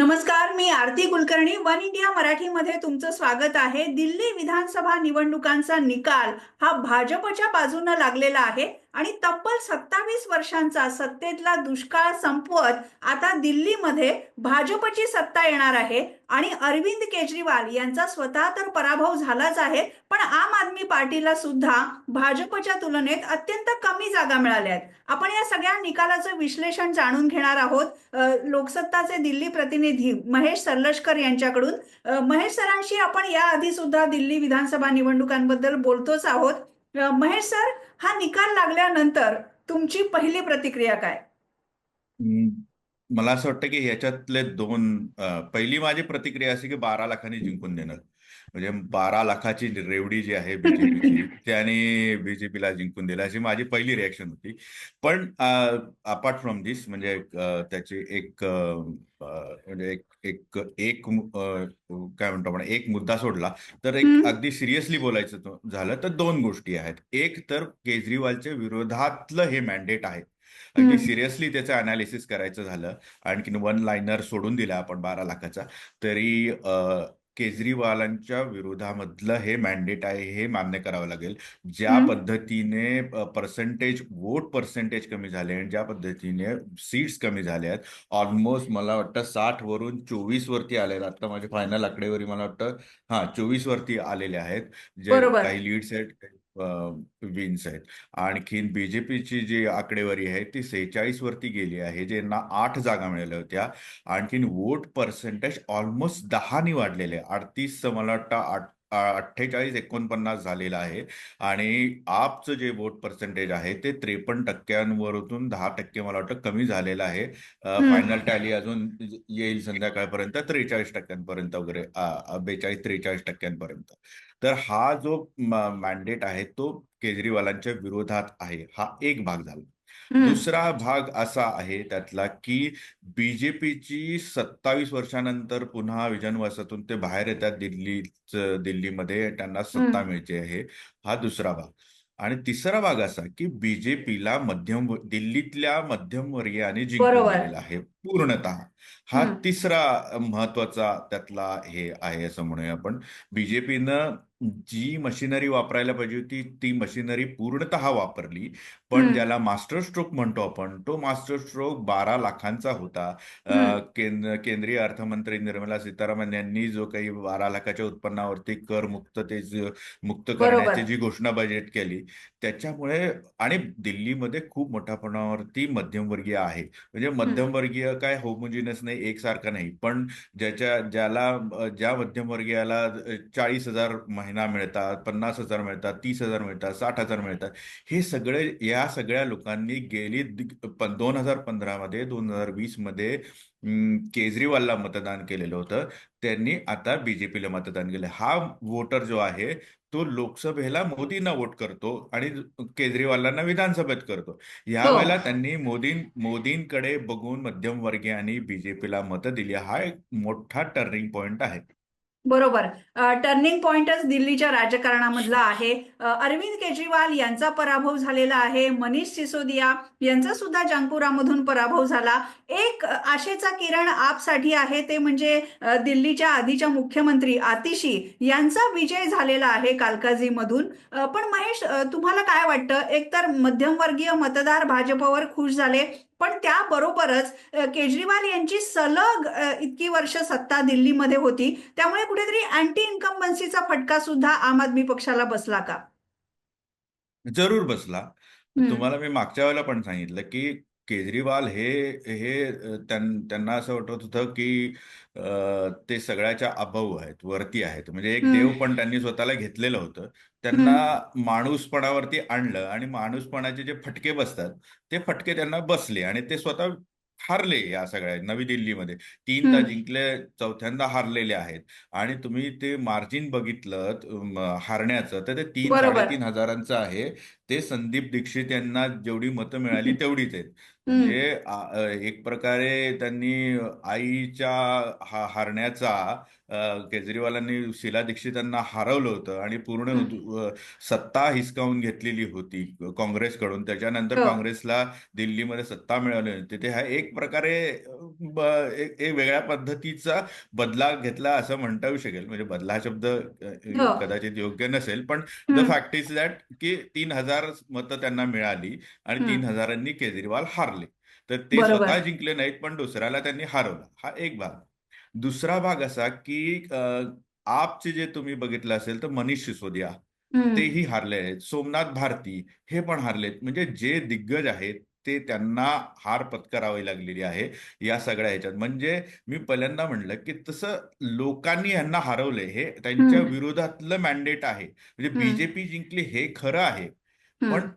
नमस्कार मी Aarti Kulkarni. One India मराठीमध्ये तुमचं स्वागत आहे. दिल्ली विधानसभा निवडणुकांचा निकाल हा भाजपच्या बाजूनं लागलेला आहे. आणि तब्बल सत्तावीस वर्षांचा सत्तेतला दुष्काळ संपवत आता दिल्लीमध्ये भाजपची सत्ता येणार आहे आणि अरविंद केजरीवाल यांचा स्वतः तर पराभव झालाच आहे पण आम आदमी पार्टीला सुद्धा भाजपच्या तुलनेत अत्यंत कमी जागा मिळाल्या आहेत. आपण या सगळ्या निकालाचं विश्लेषण जाणून घेणार आहोत. लोकसत्ताचे दिल्ली प्रतिनिधी महेश सरलशकर यांच्याकडून. महेश सरांशी आपण याआधी सुद्धा दिल्ली विधानसभा निवडणुकांबद्दल बोलतोच आहोत. महेश सर हा निकाल लागल्यानंतर तुमची पहिली प्रतिक्रिया काय? मला असं वाटतं की ह्याच्यातले दोन पहिली माझी प्रतिक्रिया अशी की बारा लाखांनी जिंकून देणार म्हणजे बारा लाखाची रेवडी जी आहे बीजेपीची त्याने बीजेपीला जिंकून दिलं अशी माझी पहिली रिॲक्शन होती. पण अपार्ट फ्रॉम दिस म्हणजे त्याची एक म्हणजे एक एक एक काय म्हणतो आपण एक मुद्दा सोडला. तर एक. अगदी सिरियसली बोलायचं झालं तर दोन गोष्टी आहेत. एक तर केजरीवालच्या विरोधातलं हे मॅन्डेट आहे. अगदी. सिरियसली त्याचं अनालिसिस करायचं झालं आणखीन वन लाईनर सोडून दिला आपण बारा लाखाचा तरी केजरीवालांच्या विरोधामधलं हे मॅन्डेट आहे हे मान्य करावं लागेल ज्या. पद्धतीने पर्सेंटेज वोट पर्सेंटेज कमी झाले आणि ज्या पद्धतीने सीट्स कमी झाल्या आहेत ऑलमोस्ट मला वाटतं साठ वरून चोवीस वरती आले आहेत आता माझ्या फायनल आकडेवारी मला वाटतं हा चोवीस वरती आलेले आहेत जे. काही लीड्स आहेत विन्स आहेत. आणखीन बीजेपीची जी आकडेवारी आहे ती सेहेचाळीस वरती गेली आहे ज्यांना आठ जागा मिळाल्या होत्या. आणखीन वोट पर्सेंटेज ऑलमोस्ट दहानी वाढलेले आहे. अडतीस मला वाटतं आठ अठ्ठेचाळीस एकोणपन्नास झालेलं आहे. आणि आपचं जे वोट पर्सेंटेज आहे ते त्रेपन्न टक्क्यांवरून दहा टक्के मला वाटतं कमी झालेलं आहे. फायनल टॅली अजून येईल संध्याकाळपर्यंत त्रेचाळीस टक्क्यांपर्यंत वगैरे बेचाळीस त्रेचाळीस टक्क्यांपर्यंत. तर हा जो मॅन्डेट आहे तो केजरीवालांच्या विरोधात आहे. हा एक भाग झाला. दुसरा भाग असा आहे त्यातला की बीजेपीची सत्तावीस वर्षानंतर पुन्हा विजन वसातून ते बाहेर येतात दिल्लीच दिल्लीमध्ये. त्यांना सत्ता. मिळते आहे. हा दुसरा भाग. आणि तिसरा भाग असा की बीजेपीला मध्यम दिल्लीतल्या मध्यमवर्गीयाने. दिलेला आहे. पूर्णतः. हा. तिसरा महत्त्वाचा त्यातला हे आहे असं म्हणूया आपण बीजेपीनं जी मशिनरी वापरायला पाहिजे होती ती मशिनरी पूर्णतः वापरली पण. ज्याला मास्टर स्ट्रोक म्हणतो आपण तो मास्टर स्ट्रोक बारा लाखांचा होता केंद्रीय अर्थमंत्री निर्मला सीतारामन यांनी जो काही बारा लाखाच्या उत्पन्नावरती कर मुक्त बरोबर. करण्याची जी घोषणा बजेट केली त्याच्यामुळे आणि दिल्लीमध्ये खूप मोठ्या प्रमाणावरती मध्यमवर्गीय आहे म्हणजे मध्यमवर्गीय काय होमोजिनस नाही एकसारखा नाही. पण ज्याच्या ज्याला ज्या मध्यमवर्गीयाला चाळीस हजार महिना मिळतात पन्नास हजार मिळतात तीस हजार मिळतात साठ हजार मिळतात हे सगळे या सगळ्या लोकांनी गेली दोन हजार पंधरामध्ये दोन हजार वीसमध्ये केजरीवालला मतदान केलेलं होतं. त्यांनी आता बीजेपीला मतदान केलं. हा वोटर जो आहे तो लोकसभेला मोदींना वोट करतो आणि केजरीवालांना विधानसभेत करतो. या हो. वेळेला त्यांनी मोदी मोदींकडे बघून मध्यमवर्गीयांनी बीजेपीला मतं दिली. हा एक मोठा टर्निंग पॉइंट आहे. बरोबर. टर्निंग पॉइंटच दिल्लीच्या राजकारणामधला आहे. अरविंद केजरीवाल यांचा पराभव झालेला आहे. मनीष सिसोदिया यांचा सुद्धा जांकुरामधून पराभव झाला. एक आशेचा किरण आपसाठी आहे ते म्हणजे दिल्लीच्या आधीच्या मुख्यमंत्री आतिशी यांचा विजय झालेला आहे कालकाजीमधून. पण महेश तुम्हाला काय वाटतं? एकतर मध्यमवर्गीय मतदार भाजपवर खुश झाले पण त्याबरोबरच केजरीवाल यांची सलग इतकी वर्ष सत्ता दिल्लीमध्ये होती त्यामुळे कुठेतरी अँटी इन्कम्बन्सीचा फटका सुद्धा आम आदमी पक्षाला बसला का जरूर बसला. तुम्हाला मी मागच्या वेळेला पण सांगितलं की केजरीवाल हे हे त्यांना असं वाटत होतं की ते सगळ्याच्या अभाव आहेत वरती आहेत. म्हणजे एक. देव पण त्यांनी स्वतःला घेतलेलं होतं. त्यांना माणूसपणावरती आणलं आणि माणूसपणाचे जे फटके बसतात ते फटके त्यांना बसले आणि ते स्वतः हारले या सगळ्या नवी दिल्लीमध्ये. तीनदा. जिंकले चौथ्यांदा हारलेले आहेत. आणि तुम्ही ते मार्जिन बघितलं हारण्याचं तर ते तीन. साडेतीन हजारांचं आहे. ते संदीप दीक्षित यांना जेवढी मतं मिळाली तेवढीच आहेत. हम्म. म्हणजे आ- अ, एक प्रकारे त्यांनी आईच्या हा- हारण्याचा केजरीवालांनी शीला दीक्षितांना हरवलं होतं आणि पूर्ण सत्ता हिसकावून घेतलेली होती काँग्रेसकडून त्याच्यानंतर हो. काँग्रेसला दिल्लीमध्ये सत्ता मिळाली होती तिथे हा एक प्रकारे एक वेगळ्या पद्धतीचा बदला घेतला असं म्हणता येऊ शकेल म्हणजे बदला हा शब्द हो. कदाचित योग्य नसेल पण द. फॅक्ट इज दॅट की तीन हजार मतं त्यांना मिळाली आणि तीन. हजारांनी केजरीवाल हारले तर ते. स्वतः जिंकले नाहीत पण दुसऱ्याला त्यांनी हरवलं हा एक भाग दुसरा भाग असा की आपचे जे तुम्ही बघितलं असेल तर मनीष सिसोदिया. तेही हारले आहेत सोमनाथ भारती हे पण हारलेत म्हणजे जे दिग्गज आहेत ते त्यांना हार पत्करावी लागलेली आहे या सगळ्या ह्याच्यात म्हणजे मी पहिल्यांदा म्हणलं की तसं लोकांनी यांना हरवलंय हे त्यांच्या. विरोधातलं मॅन्डेट आहे म्हणजे. बीजेपी जिंकली हे खरं आहे. पण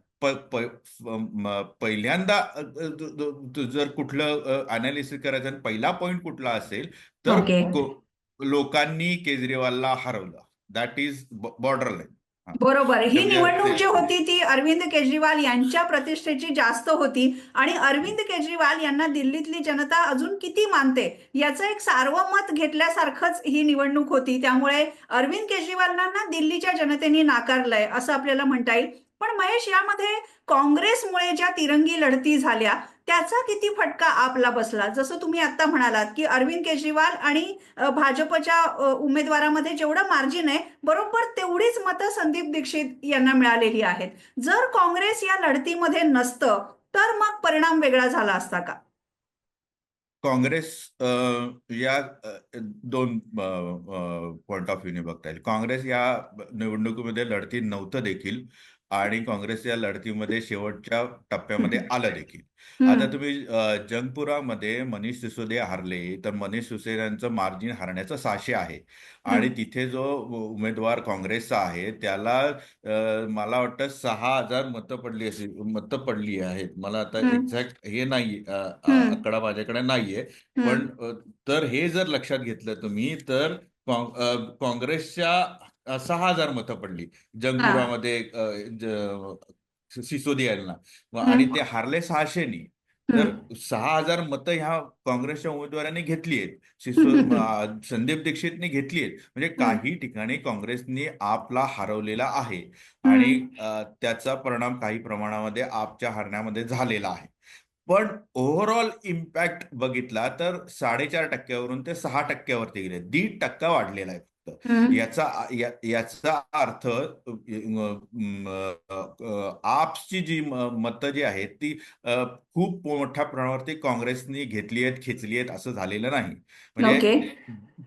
पहिल्यांदा जर कुठलं अनालिसिस करायचं पहिला पॉइंट कुठला असेल तर लोकांनी केजरीवालला हरवलं. दॅट इज बॉर्डर लाईन बरोबर. ही निवडणूक जी होती ती अरविंद केजरीवाल यांच्या प्रतिष्ठेची जास्त होती आणि अरविंद केजरीवाल यांना दिल्लीतली जनता अजून किती मानते याचं एक सार्वमत घेतल्यासारखंच ही निवडणूक होती. त्यामुळे अरविंद केजरीवालांना दिल्लीच्या जनतेने नाकारलंय असं आपल्याला म्हणता येईल. पण महेश यामध्ये काँग्रेसमुळे ज्या तिरंगी लढती झाल्या त्याचा किती फटका आपला बसला? जसं तुम्ही आता म्हणालात की अरविंद केजरीवाल आणि भाजपच्या उमेदवारामध्ये जेवढं मार्जिन आहे बरोबर तेवढीच मतं संदीप दीक्षित यांना मिळालेली आहेत. जर काँग्रेस या लढतीमध्ये नसतं तर मग परिणाम वेगळा झाला असता का? काँग्रेस या दोन पॉइंट ऑफ व्ह्यूने बघता येईल. काँग्रेस या निवडणुकीमध्ये लढती नव्हतं देखील आणि काँग्रेस या लढतीमध्ये शेवटच्या टप्प्यामध्ये आलं देखील. आता तुम्ही जंगपुरामध्ये मनीष सिसोदिया हारले तर मनीष सिसोदियांचं मार्जिन हारण्याचं सहाशे आहे. आणि तिथे जो उमेदवार काँग्रेसचा आहे त्याला मला वाटतं सहा हजार मतं पडली असेल मतं पडली आहेत. मला आता एक्झॅक्ट हे नाही आकडा माझ्याकडे नाहीये. पण तर हे जर लक्षात घेतलं तुम्ही तर काँग्रेसच्या सहा हजार मतं पडली. हा, जंगपुरामध्ये अ, ज- सिसोदिया यांना. आणि ते हारले सहाशेनी. तर सहा हजार मतं ह्या काँग्रेसच्या उमेदवारांनी घेतली आहेत. संदीप दीक्षितने घेतली आहेत. म्हणजे काही ठिकाणी काँग्रेसने आपला हरवलेला आहे. आणि त्याचा परिणाम काही प्रमाणामध्ये आपच्या हरण्यामध्ये झालेला आहे. पण ओव्हरऑल इम्पॅक्ट बघितला तर साडेचार टक्क्यावरून ते सहा टक्क्यावरती गेले. दीड टक्का वाढलेला आहे. याचा या- याचा अर्थ आपची जी मतं जी आहेत ती खूप मोठ्या प्रमाणावरती काँग्रेसनी घेतली आहेत खेचली आहेत असं झालेलं नाही. म्हणजे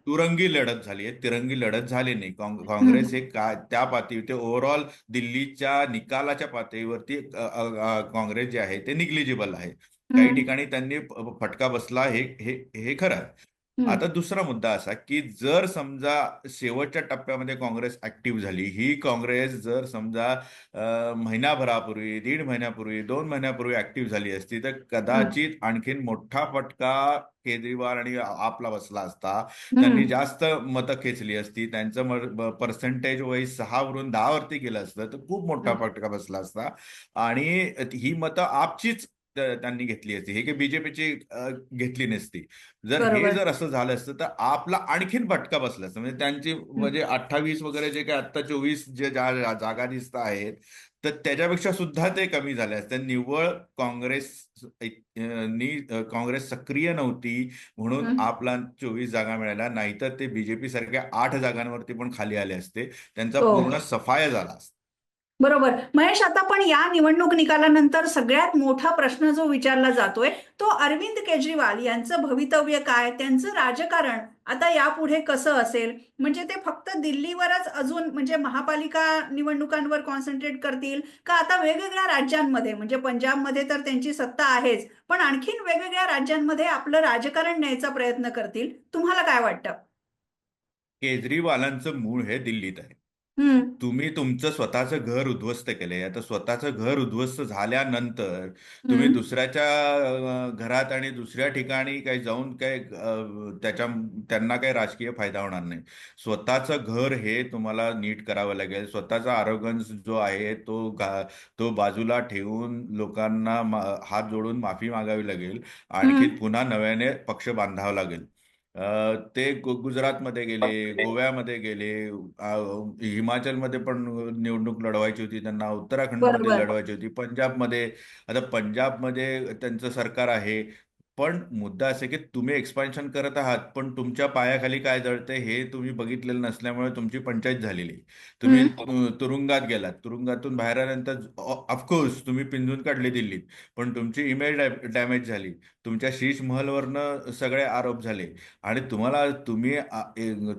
दुरंगी लढत झाली आहे तिरंगी लढत झाली नाही. काँग- काँग्रेस हे का त्या पातळी ते ओव्हरऑल दिल्लीच्या निकालाच्या पातळीवरती काँग्रेस जे आहे ते निग्लिजिबल आहे. काही ठिकाणी त्यांनी फटका बसला हे हे हे खरं आता दुसरा मुद्दा असा की जर समजा शेवटच्या टप्प्यामध्ये काँग्रेस ऍक्टिव्ह झाली ही काँग्रेस जर समजा महिनाभरापूर्वी दीड महिन्यापूर्वी दोन महिन्यापूर्वी ऍक्टिव्ह झाली असती तर कदाचित आणखीन मोठा फटका केजरीवाल आणि आपला बसला असता. त्यांनी जास्त मतं खेचली असती त्यांचं पर्सेंटेज वाईज सहावरून दहावरती गेलं असतं तर खूप मोठा फटका बसला असता. आणि ही मतं आपचीच त्यांनी घेतली असती. हे काही बीजेपीची घेतली नसती. जर हे जर असं झालं असतं तर आपला आणखीन फटका बसला असता. म्हणजे त्यांची म्हणजे अठ्ठावीस वगैरे जे काही आता चोवीस जे जागा दिसत आहेत तर त्याच्यापेक्षा सुद्धा ते कमी झाले असते. निव्वळ काँग्रेस काँग्रेस सक्रिय नव्हती म्हणून आपला चोवीस जागा मिळाल्या. नाहीतर ते बीजेपी सारख्या आठ जागांवरती पण खाली आले असते. त्यांचा हो. पूर्ण सफाया झाला असता. बरोबर. महेश आता पण या निवडणूक निकालानंतर सगळ्यात मोठा प्रश्न जो विचारला जातोय तो अरविंद केजरीवाल यांचं भवितव्य काय? त्यांचं राजकारण आता यापुढे कसं असेल? म्हणजे ते फक्त दिल्लीवरच अजून म्हणजे महापालिका निवडणुकांवर कॉन्सन्ट्रेट करतील का आता वेगवेगळ्या राज्यांमध्ये? म्हणजे पंजाबमध्ये तर त्यांची सत्ता आहेच पण आणखीन वेगवेगळ्या राज्यांमध्ये आपलं राजकारण न्यायचा प्रयत्न करतील? तुम्हाला काय वाटतं? केजरीवालांचं मूळ हे दिल्लीत आहे. हम्म तुम्ही तुमचं स्वतःचं घर उद्ध्वस्त केलंय. आता स्वतःचं घर उद्ध्वस्त झाल्यानंतर तुम्ही हम्म दुसऱ्याच्या अ, घरात आणि दुसऱ्या ठिकाणी काही जाऊन काय अ, त्याच्या त्यांना काही राजकीय फायदा होणार नाही. स्वतःचं घर हे तुम्हाला नीट करावं लागेल. स्वतःचा आरोगन्स जो आहे तो गा- तो बाजूला ठेवून लोकांना मा- हात जोडून माफी मागावी लागेल. हम्म आणखी पुन्हा नव्याने पक्ष बांधावा लागेल. ते गुजरातमध्ये गेले गोव्यामध्ये गेले हिमाचलमध्ये पण निवडणूक लढवायची होती त्यांना उत्तराखंडमध्ये लढवायची होती पंजाबमध्ये आता पंजाबमध्ये त्यांचं सरकार आहे पण मुद्दा असे की तुम्ही एक्सपान्शन करत आहात पण तुमच्या पायाखाली काय जळते हे तुम्ही बघितलेलं नसल्यामुळे तुमची पंचायत झालेली. तुम्ही तुरुंगात गेलात तुरुंगातून बाहेर आल्यानंतर ऑफकोर्स तुम्ही पिंजून काढली दिल्लीत पण तुमची इमेज डॅमेज झाली तुमच्या शीश महलवरनं सगळे आरोप झाले आणि तुम्हाला तुम्ही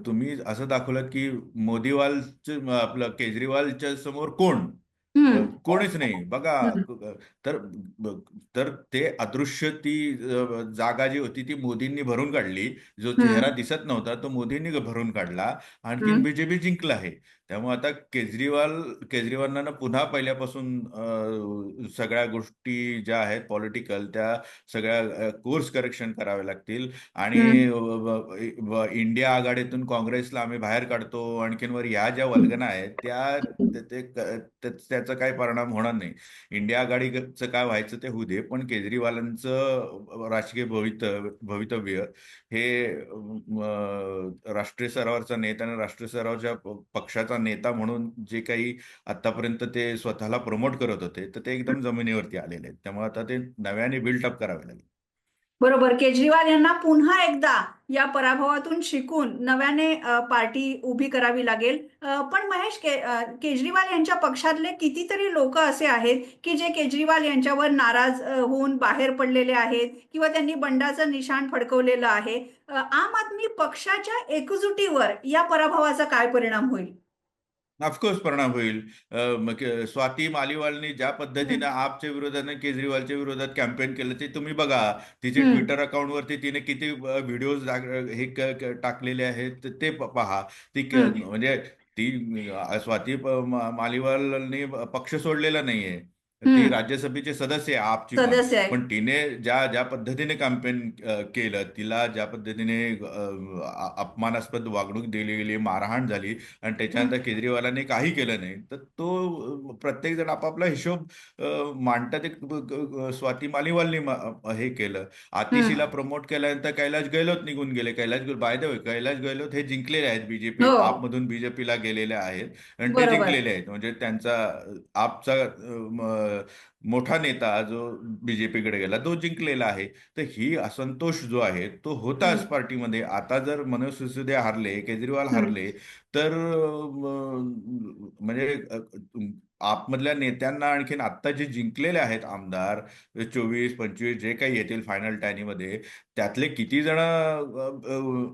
तुम्ही असं दाखवलं की मोदीवालचं आपलं केजरीवालच्या समोर कोण. कोणीच नाही बघा. तर तर ते अदृश्य ती जागा जी होती ती मोदींनी भरून काढली जो. चेहरा दिसत नव्हता तो मोदींनी भरून काढला हम्म. बीजेपी जिंकला आहे त्यामुळे आता केजरीवाल केजरीवालांना पुन्हा पहिल्यापासून सगळ्या गोष्टी ज्या आहेत पॉलिटिकल त्या सगळ्या कोर्स करेक्शन करावे लागतील. आणि इंडिया आघाडीतून काँग्रेसला आम्ही बाहेर काढतो आणखीन वर या ज्या वल्गना आहेत त्या त्याचा काही परिणाम होणार नाही. इंडिया आघाडीचं काय व्हायचं ते होऊ दे पण केजरीवालांचं राजकीय भवितव्य भवितव्य हे राष्ट्रीय स्तरावरचा नेता आणि राष्ट्रीय स्तरावरच्या प- पक्षाचा नेता म्हणून जे काही आतापर्यंत ते स्वतःला प्रमोट करत होते तर ते एकदम जमिनीवरती आलेले आहेत. त्यामुळे आता ते नव्याने बिल्डअप करावे लागेल. बरोबर. केजरीवाल यांना पुन्हा एकदा या पराभवातून शिकून नव्याने पार्टी उभी करावी लागेल. पण महेश के केजरीवाल यांच्या पक्षातले कितीतरी लोक असे आहेत की जे केजरीवाल यांच्यावर नाराज होऊन बाहेर पडलेले आहेत किंवा त्यांनी बंडाचं निशाण फडकवलेलं आहे. आम आदमी पक्षाच्या एकजुटीवर या पराभवाचा काय परिणाम होईल? ऑफकोर्स परिणाम होईल. स्वाती मालिवालनी ज्या पद्धतीने आपच्या विरोधाने केजरीवालच्या विरोधात कॅम्पेन केलं ते तुम्ही बघा. तिचे. ट्विटर अकाउंटवरती तिने किती व्हिडिओज हे टाकलेले आहेत त- पहा. ती. म्हणजे ती स्वाती मालिवालनी पक्ष सोडलेला नाहीये. ती हम्म. राज्यसभेचे सदस्य आहे आपची पण सदस्य आहे पण तिने ज्या ज्या पद्धतीने कॅम्पेन केलं तिला ज्या पद्धतीने अं, अ- अपमानास्पद वागणूक दिली गेली मारहाण झाली आणि त्याच्यानंतर केजरीवालांनी काही केलं नाही तर तो प्रत्येक जण आपापला हिशोब अ, मांडतात. एक ब- ग- ग- स्वाती मालिवालनी म- हे केलं. आतिशीला प्रमोट केल्यानंतर कैलाश गैलोत निघून गेले. Kailash Gehlot by the way Kailash Gehlot हे जिंकलेले आहेत बीजेपी हो. आपमधून बीजेपीला गेलेले आहेत आणि ते बरोबर. जिंकलेले आहेत. म्हणजे त्यांचा आपचा मोठा नेता जो बीजेपीकडे गेला तो जिंकलेला आहे तर ही असंतोष जो आहे तो होताच. पार्टीमध्ये आता जर मनोज सिसोदिया हारले केजरीवाल. हारले तर म्हणजे आपमधल्या नेत्यांना आणखीन आत्ता जे जिंकलेले आहेत आमदार चोवीस पंचवीस जे काही येतील फायनल टॅनीमध्ये त्यातले किती जण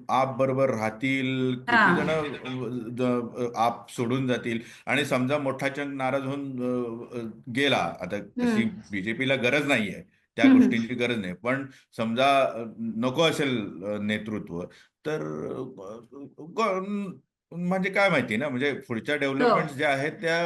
आप बरोबर राहतील किती हा. जण आप सोडून जातील आणि समजा मोठा चंग नाराज होऊन गेला आता तशी. बीजेपीला गरज नाहीये त्या. गोष्टींची गरज नाही पण समजा नको असेल नेतृत्व तर म्हणजे काय माहिती ना म्हणजे पुढच्या डेव्हलपमेंट ज्या आहेत त्या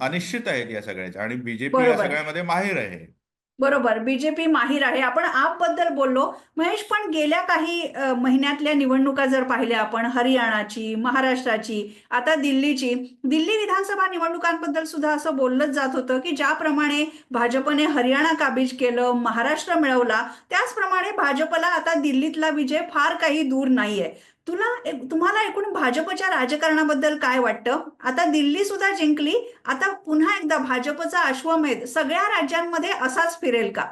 अनिश्चित आहेत या सगळ्याच्या आणि बीजेपी या बरोबर. सगळ्यामध्ये माहीर आहे. बरोबर. बीजेपी माहीर आहे. आपण आपबद्दल बोललो. महेश पण गेल्या काही अ, महिन्यातल्या निवडणुका जर पाहिल्या आपण हरियाणाची महाराष्ट्राची आता दिल्लीची दिल्ली विधानसभा निवडणुकांबद्दल सुद्धा असं बोललंच जात होतं की ज्याप्रमाणे भाजपने हरियाणा काबीज केलं महाराष्ट्र मिळवला त्याचप्रमाणे भाजपला आता दिल्लीतला विजय फार काही दूर नाहीये. तुला तुम्हाला एकूण भाजपच्या राजकारणाबद्दल काय वाटतं? आता दिल्ली सुद्धा जिंकली आता पुन्हा एकदा भाजपचा अश्वमेध सगळ्या राज्यांमध्ये असाच फिरेल का?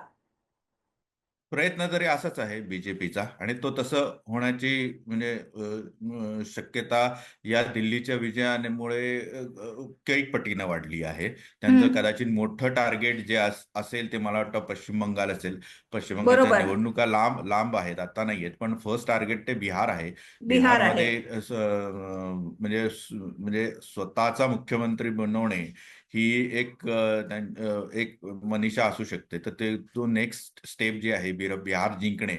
प्रयत्न तरी असाच आहे बीजेपीचा आणि तो तसं होण्याची म्हणजे शक्यता या दिल्लीच्या विजयामुळे कैक पटीनं वाढली आहे. त्यांचं. कदाचित मोठं टार्गेट जे अस- असेल ते मला वाटतं पश्चिम बंगाल असेल. पश्चिम बंगालच्या. निवडणुका लांब लांब आहेत. आता नाही आहेत. पण फर्स्ट टार्गेट ते बिहार आहे. बिहार आहे. बिहारमध्ये म्हणजे म्हणजे स्वतःचा मुख्यमंत्री बनवणे ही एक एक मनीषा असू शकते तर ते तो नेक्स्ट स्टेप जी आहे बिर- बिहार जिंकणे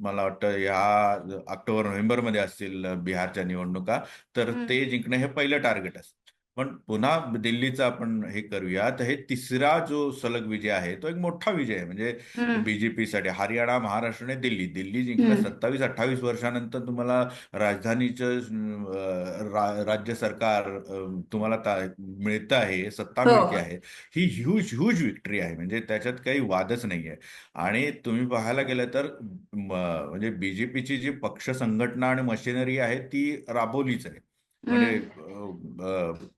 मला वाटतं या ऑक्टोबर नोव्हेंबरमध्ये असतील बिहारच्या निवडणुका तर. ते जिंकणे हे पहिलं टार्गेट असतं पण पुन्हा दिल्लीचा आपण हे करूया तर हे तिसरा जो सलग विजय आहे तो एक मोठा विजय आहे. म्हणजे बीजेपीसाठी हरियाणा महाराष्ट्र आणि दिल्ली. दिल्ली जिंकलं. सत्तावीस अठ्ठावीस वर्षानंतर तुम्हाला राजधानीचं राज्य सरकार तुम्हाला मिळतं आहे सत्ता हो. मिळते आहे. ही ह्यूज ह्यूज विक्ट्री आहे. म्हणजे त्याच्यात काही वादच नाही आहे. आणि तुम्ही पाहायला गेलं तर म्हणजे बीजेपीची जी पक्ष संघटना आणि मशिनरी आहे ती राबवलीच आहे. म्हणजे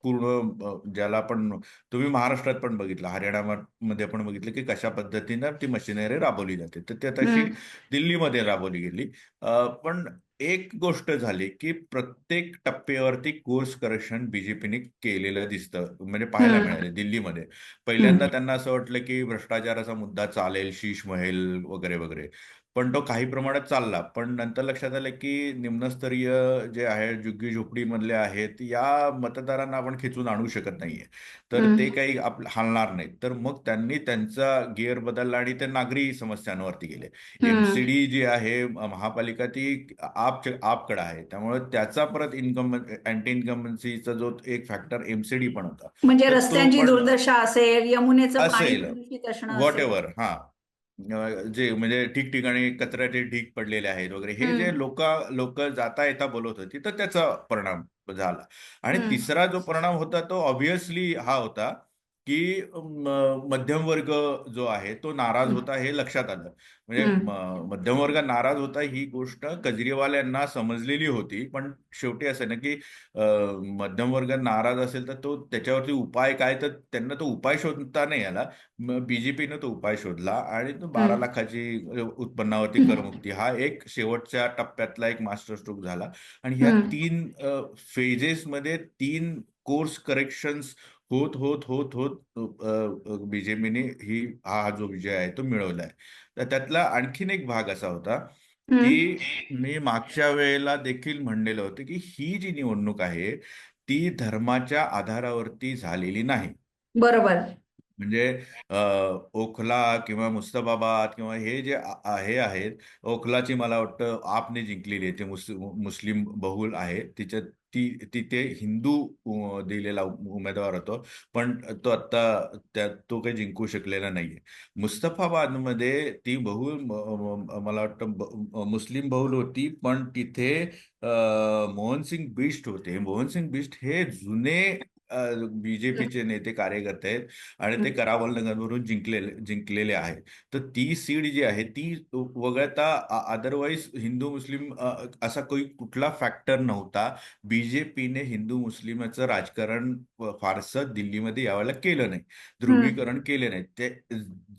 पूर्ण ज्याला आपण तुम्ही महाराष्ट्रात पण बघितलं हरियाणामध्ये पण बघितलं की कशा पद्धतीनं ती मशिनरी राबवली जाते. तर ते तशी दिल्लीमध्ये राबवली गेली. अ, पण एक गोष्ट झाली की प्रत्येक टप्प्यावरती कोर्स करेक्शन बीजेपीने केलेलं दिसतं म्हणजे पाहायला मिळाले दिल्लीमध्ये. पहिल्यांदा. त्यांना असं वाटलं की भ्रष्टाचाराचा मुद्दा चालेल शीश महल वगैरे वगैरे. पण तो काही प्रमाणात चालला. पण नंतर लक्षात आलं की निम्नस्तरीय जे आहे झुग्गी झोपडी मधले आहेत या मतदारांना आपण खिचून आणू शकत नाहीये. तर ते काही आप हलणार नाहीत. तर मग त्यांनी त्यांचा गिअर बदलला आणि ते नागरी समस्यांवरती गेले. एमसीडी जी आहे महापालिका ती आप आपकडे आहे. त्यामुळे त्याचा परत इन्कम अँटी इन्कम्बन्सीचा जो एक फॅक्टर एमसीडी पण होता. म्हणजे रस्त्यांची दुर्दशा असेल यमुनेचं असेल. व्हॉट एव्हर हा. जे म्हणजे ठिकठिकाणी कचऱ्याचे ढीग पडलेले आहेत वगैरे हे जे लोक लोक जाता येता बोलत होती तर त्याचा परिणाम झाला. आणि तिसरा जो परिणाम होता तो ऑब्व्हियसली हा होता की मध्यम वर्ग जो आहे तो नाराज होता हे लक्षात आलं. म्हणजे मध्यम वर्ग नाराज होता ही गोष्ट केजरीवाल समजलेली होती. पण शेवटी असं ना की मध्यम वर्ग नाराज असेल तर तो त्याच्यावरती उपाय काय तर त्यांना तो उपाय शोधता नाही आला. बीजेपीनं तो उपाय शोधला आणि तो बारा लाखाची उत्पन्नावरती करमुक्ती. हा एक शेवटच्या टप्प्यातला एक मास्टर स्ट्रोक झाला. आणि ह्या तीन फेजेसमध्ये तीन कोर्स करेक्शन्स होत होत होत होत बीजेपीने ही हा जो विजय आहे तो मिळवलाय. तर त्यातला आणखीन एक भाग असा होता. की मी मागच्या वेळेला देखील म्हणलेलं होतं की ही जी निवडणूक आहे ती धर्माच्या आधारावरती झालेली नाही. बरोबर. म्हणजे ओखला किंवा मुस्तफाबाद किंवा हे जे हे आहेत ओखलाची मला वाटतं आपने जिंकलेली आहे. ते मुस, मुस्लिम बहुल आहे. तिच्या ती तिथे हिंदू दिलेला उमेदवार होतो. पण तो आता त्या तो काही जिंकू शकलेला नाहीये. मुस्तफाबादमध्ये ती बहुल मला वाटतं मुस्लिम बहुल होती पण तिथे मोहनसिंग बिष्ट होते. मोहनसिंग बिष्ट हे जुने बीजेपीचे नेते कार्यकर्ते आहेत आणि ते करावलनगरवरून जिंकलेले जिंकलेले आहेत. तर ती सीट जी आहे ती वगळता अदरवाईज हिंदू मुस्लिम असा काही कुठला फॅक्टर नव्हता. बीजेपीने हिंदू मुस्लिमाचं राजकारण फारसं दिल्लीमध्ये यावेळेला केलं नाही. ध्रुवीकरण केले नाही. ते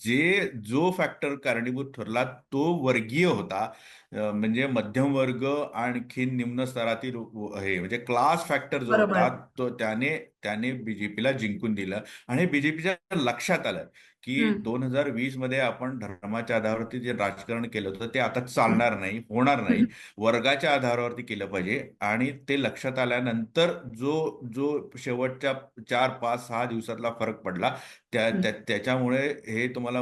जे जो फॅक्टर कारणीभूत ठरला तो वर्गीय होता. म्हणजे मध्यम वर्ग आणखीन निम्न स्तरातील हे म्हणजे क्लास फॅक्टर जो होता तो त्याने त्याने बीजेपीला जिंकून दिलं. आणि बीजेपीच्या लक्षात आलं की दोन हजार वीसमध्ये आपण धर्माच्या आधारावरती जे राजकारण केलं होतं ते आता चालणार नाही होणार नाही. वर्गाच्या आधारावरती केलं पाहिजे आणि ते लक्षात आल्यानंतर जो जो शेवटच्या चार पाच सहा दिवसातला फरक पडला त्या त्याच्यामुळे हे तुम्हाला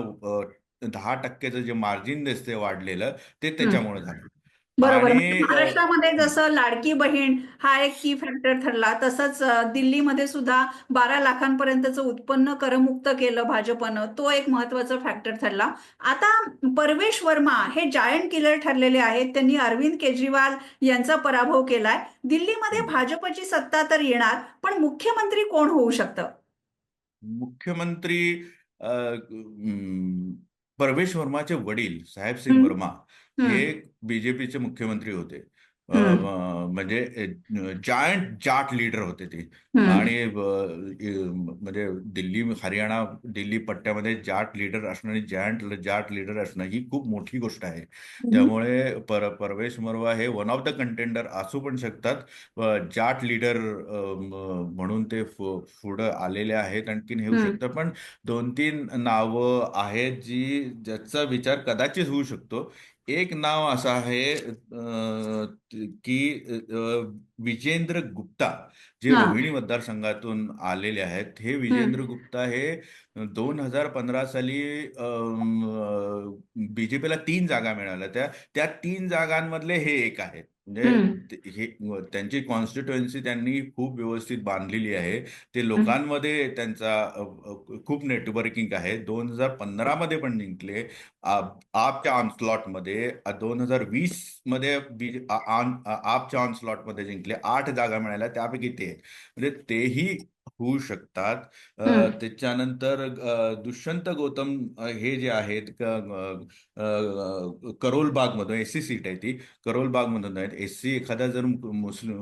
दहा टक्क्याचं जे मार्जिन दिसते वाढलेलं ते. त्याच्यामुळे झालं. बरोबर. म्हणजे महाराष्ट्रामध्ये जसं लाडकी बहीण हा एक की फॅक्टर ठरला तसंच दिल्लीमध्ये सुद्धा बारा लाखांपर्यंतचं उत्पन्न करमुक्त केलं भाजपनं तो एक महत्त्वाचा फॅक्टर ठरला. आता परवेश वर्मा हे जायंट किलर ठरलेले आहेत. त्यांनी अरविंद केजरीवाल यांचा पराभव केलाय. दिल्लीमध्ये. भाजपची सत्ता तर येणार पण मुख्यमंत्री कोण होऊ शकतं? मुख्यमंत्री परवेश वर्माचे वडील साहेब सिंग हम्म, वर्मा हे. बीजेपीचे मुख्यमंत्री होते. म्हणजे जायंट जाट लीडर होते ते. आणि म्हणजे दिल्ली हरियाणा दिल्ली पट्ट्यामध्ये जाट लीडर असणं आणि जायंट जाट लीडर असणं ही खूप मोठी गोष्ट आहे. त्यामुळे पर परवेश वर्मा हे वन ऑफ द कंटेंडर असू पण शकतात. जाट लीडर म्हणून ते पुढं आलेले आहेत आणखीन हे होऊ शकतं. पण दोन तीन नावं आहेत जी ज्याचा विचार कदाचित होऊ शकतो. एक नाव असं आहे की विजेंद्र गुप्ता जे रोहिणी मतदारसंघातून आलेले आहेत. हे विजेंद्र गुप्ता हे दोन हजार पंधरा साली बीजेपीला तीन जागा मिळाल्या. त्या त्या तीन जागांमधले हे एक आहे म्हणजे हे त्यांची कॉन्स्टिट्युएन्सी त्यांनी खूप व्यवस्थित बांधलेली आहे. ते लोकांमध्ये त्यांचा खूप नेटवर्किंग आहे. दोन हजार पंधरा मध्ये पण जिंकले. आप- आपच्या ऑनस्लॉटमध्ये दोन हजार वीसमध्ये आपच्या ऑनस्लॉटमध्ये जिंकले. आठ जागा मिळाल्या त्यापैकी ते. म्हणजे तेही होऊ शकतात. त्याच्यानंतर दुष्यंत गौतम हे जे आहेत करोल बाग मधून एससी सीट आहे ती. करोल बाग मधून आहेत. एससी एखादा जर मुस्लिम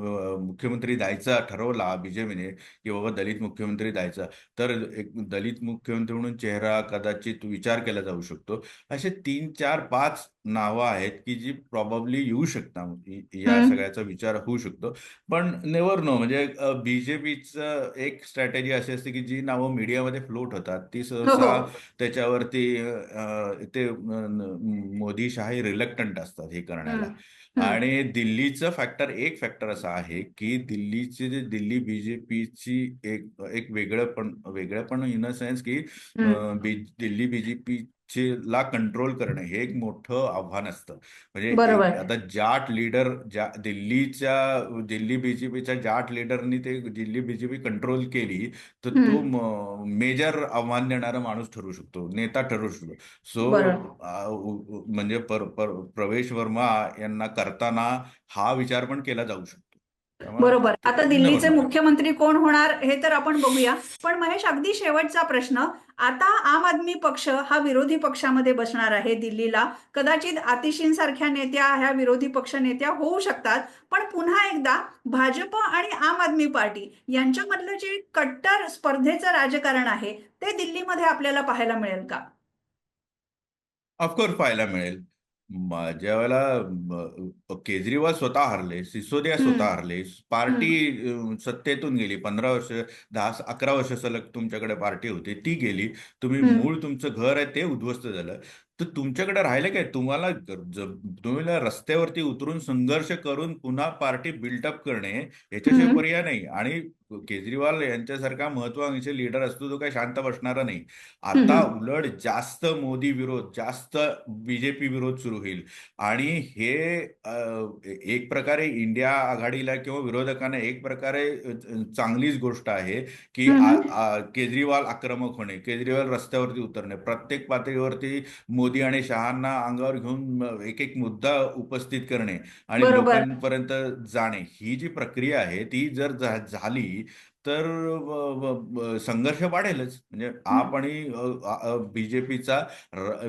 मुख्यमंत्री द्यायचा ठरवला बीजेपीने की बाबा दलित मुख्यमंत्री द्यायचा तर एक दलित मुख्यमंत्री म्हणून चेहरा कदाचित विचार केला जाऊ शकतो. असे तीन चार पाच नावं आहेत की जी प्रॉब्ली येऊ शकतात या. सगळ्याचा विचार होऊ शकतो. पण नेवर नो म्हणजे बीजेपीचं एक स्ट्रॅटेजी अशी असते की जी नावं मीडियामध्ये फ्लोट होतात. ती हो सहसा हो त्याच्यावरती अ, ते मोदी शहाही रिलक्टंट असतात हे करण्याला. आणि दिल्लीचं फॅक्टर एक फॅक्टर असा आहे की दिल्लीची जे दिल्ली बीजेपीची एक एक वेगळं पण वेगळं पण इन अ सेन्स की बी- दिल्ली बीजेपी ला कंट्रोल करणे हे एक मोठं आव्हान असतं म्हणजे आता जाट लीडर ज्या दिल्लीच्या दिल्ली बीजेपीच्या जाट लीडरनी ते दिल्ली बीजेपी कंट्रोल केली तर तो. मेजर आव्हान देणारा माणूस ठरू शकतो नेता ठरू शकतो सो. म्हणजे पर, पर, प्रवेश वर्मा यांना करताना हा विचार पण केला जाऊ शकतो बरोबर. आता दिल्लीचे. मुख्यमंत्री कोण होणार हे तर आपण बघूया. पण महेश अगदी शेवटचा प्रश्न. आता आम आदमी पक्ष हा विरोधी पक्षामध्ये बसणार आहे दिल्लीला. कदाचित आतिशीन सारख्या नेत्या ह्या विरोधी पक्ष नेत्या होऊ शकतात. पण पुन्हा एकदा भाजप आणि आम आदमी पार्टी यांच्यामधलं जे कट्टर स्पर्धेचं राजकारण आहे ते दिल्लीमध्ये आपल्याला पाहायला मिळेल का? ऑफकोर्स पाहायला मिळेल. माझ्या वेळेला केजरीवाल स्वतः हरले सिसोदिया स्वतः. हरले पार्टी सत्तेतून गेली पंधरा वर्ष दहा अकरा वर्ष सलग तुमच्याकडे पार्टी होती ती गेली तुम्ही. मूळ तुमचं घर आहे ते उद्ध्वस्त झालं तर तुमच्याकडे राहिलं काय तुम्हाला तुम्हाला रस्त्यावरती उतरून संघर्ष करून पुन्हा पार्टी बिल्डअप करणे याच्याशिवाय. पर्याय नाही आणि केजरीवाल यांच्यासारखा महत्वाकांक्षी लीडर असतो तो काही शांत बसणारा नाही. आता. उलट जास्त मोदी विरोध जास्त बीजेपी विरोध सुरू होईल. आणि हे एक प्रकारे इंडिया आघाडीला किंवा विरोधकांना एक प्रकारे चांगलीच गोष्ट आहे की केजरीवाल आक्रमक होणे केजरीवाल रस्त्यावरती उतरणे. प्रत्येक पातळीवरती मोदी आणि शहांना अंगावर घेऊन एक एक मुद्दा उपस्थित करणे आणि. लोकांपर्यंत जाणे. ही जी प्रक्रिया आहे ती जर झा- तर संघर्ष वाढेलच. म्हणजे आप आणि बीजेपीचा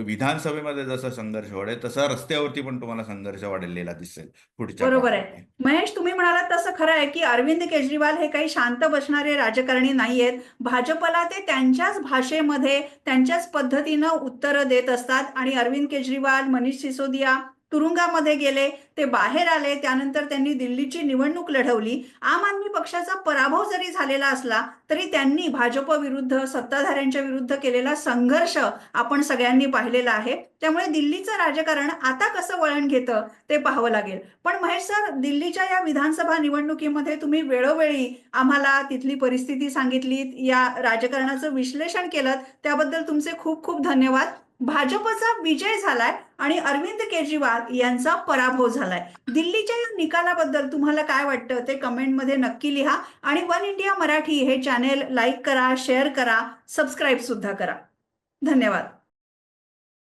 विधानसभेमध्ये जसा संघर्ष वाढेल तसा रस्त्यावरती पण तुम्हाला संघर्ष वाढलेला दिसेल पुढच्या बरोबर आहे. महेश तुम्ही म्हणालात तसं खरं आहे की अरविंद केजरीवाल हे काही शांत बसणारे राजकारणी नाहीयेत. भाजपला ते त्यांच्याच भाषेमध्ये त्यांच्याच पद्धतीनं उत्तरं देत असतात. आणि अरविंद केजरीवाल मनीष सिसोदिया तुरुंगामध्ये गेले ते बाहेर आले त्यानंतर त्यांनी दिल्लीची निवडणूक लढवली. आम आदमी पक्षाचा पराभव जरी झालेला असला तरी त्यांनी भाजप विरुद्ध सत्ताधाऱ्यांच्या विरुद्ध केलेला संघर्ष आपण सगळ्यांनी पाहिलेला आहे. त्यामुळे दिल्लीचं राजकारण आता कसं वळण घेतं ते पाहावं लागेल. पण महेश सर दिल्लीच्या या विधानसभा निवडणुकीमध्ये तुम्ही वेळोवेळी आम्हाला तिथली परिस्थिती सांगितली या राजकारणाचं विश्लेषण केलं त्याबद्दल तुमचे खूप खूप धन्यवाद. भाजपचा विजय झालाय आणि अरविंद केजरीवाल यांचा पराभव झालाय. दिल्लीच्या या निकालाबद्दल तुम्हाला काय वाटतं? ते कमेंटमध्ये नक्की लिहा आणि वन इंडिया मराठी हे चॅनेल लाईक करा शेअर करा सबस्क्राईब सुद्धा करा. धन्यवाद.